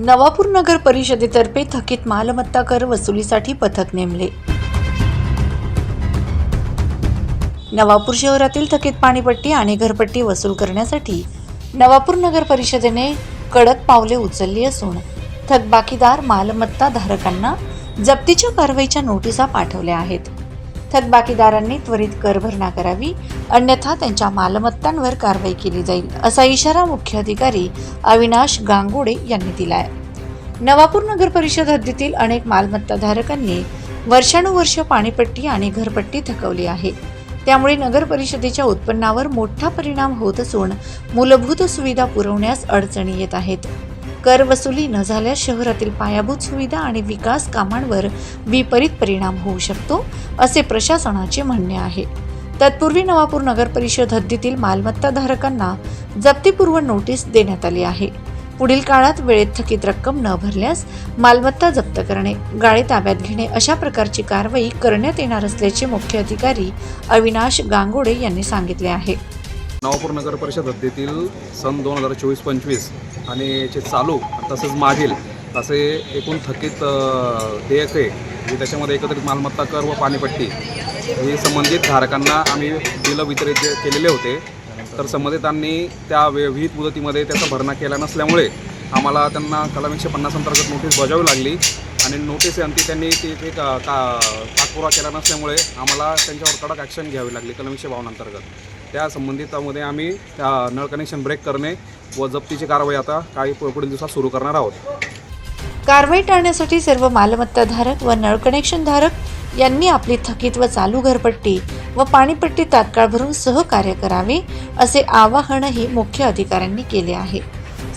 नवापूर नगर परिषदेतर्फे थकीत मालमत्ता कर वसुलीसाठी पथक नेमले. नवापूर शहरातील थकीत पाणीपट्टी आणि घरपट्टी वसूल करण्यासाठी नवापूर नगर परिषदेने कडक पावले उचलली असून थकबाकीदार मालमत्ता धारकांना जप्तीच्या कारवाईच्या नोटिसा पाठवल्या आहेत. थकबाकीदारांनी त्वरित कर भरणा करावी अन्यथा त्यांच्या मालमत्तांवर कारवाई केली जाईल असा इशारा मुख्य अधिकारी अविनाश गांगुडे यांनी दिलाय. नवापूर नगर परिषद हद्दीतील अनेक मालमत्ताधारकांनी वर्षानुवर्ष पाणीपट्टी आणि घरपट्टी थकवली आहे. त्यामुळे नगर परिषदेच्या उत्पन्नावर मोठा परिणाम होत असून मूलभूत सुविधा पुरवण्यास अडचणी येत आहेत. कर वसुली न झाल्यास शहरातील पायाभूत सुविधा आणि विकास कामांवर विपरीत परिणाम होऊ शकतो असे प्रशासनाचे म्हणणे आहे. तत्पूर्वी नवापूर नगर परिषद हद्दीतील मालमत्ताधारकांना जप्तीपूर्व नोटीस देण्यात आली आहे. पुढील काळात वेळेत थकीत रक्कम न भरल्यास मालमत्ता जप्त करणे गाळे ताब्यात घेणे अशा प्रकारची कारवाई करण्यात येणार असल्याचे मुख्य अधिकारी अविनाश गांगोडे यांनी सांगितले आहे. नवापूर नगर परिषद हद्दीतील सन दोन हजार चोवीस पंचवीस आणि याचे चालू तसेच मागील असे एकूण थकीत देयके आहे त्याच्यामध्ये एकत्रित मालमत्ता कर व पाणीपट्टी हे संबंधित धारकांना आम्ही बिलं वितरित केलेले होते तर संबंधितांनी त्या वे- विहित मुदतीमध्ये त्याचा भरणा केला नसल्यामुळे आम्हाला त्यांना कलम एकशे पन्नास अंतर्गत नोटीस बजावी लागली आणि नोटीस अंती त्यांनी ती एक का का- केला नसल्यामुळे आम्हाला त्यांच्यावर कडक ॲक्शन घ्यावी लागली कलम एकशे बावन्न अंतर्गत. त्या संबंधितामध्ये आम्ही त्या नळ कनेक्शन ब्रेक करणे व जप्तीची कारवाई आता काही पुढील दिवसात सुरू करणार आहोत. कारवाई टाळण्यासाठी सर्व मालमत्ताधारक व नळ कनेक्शन धारक यांनी आपली थकीत व चालू घरपट्टी व पाणीपट्टी तात्काळ भरून सहकार्य करावे असे आवाहनही मुख्य अधिकाऱ्यांनी केले आहे.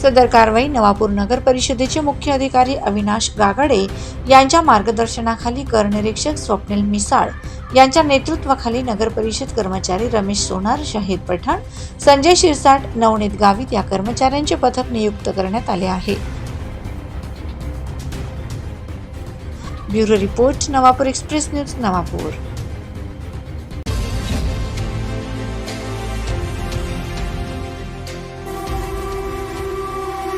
सदर कारवाई नवापूर नगर परिषदेचे मुख्य अधिकारी अविनाश गागाडे यांच्या मार्गदर्शनाखाली कर निरीक्षक स्वप्नील मिसाळ यांच्या नेतृत्वाखाली नगर परिषद कर्मचारी रमेश सोनार शाहीर पठाण संजय शिरसाट नवनीत गावित या कर्मचाऱ्यांचे पथक नियुक्त करण्यात आले आहे. Bureau report Navapur express news Navapur.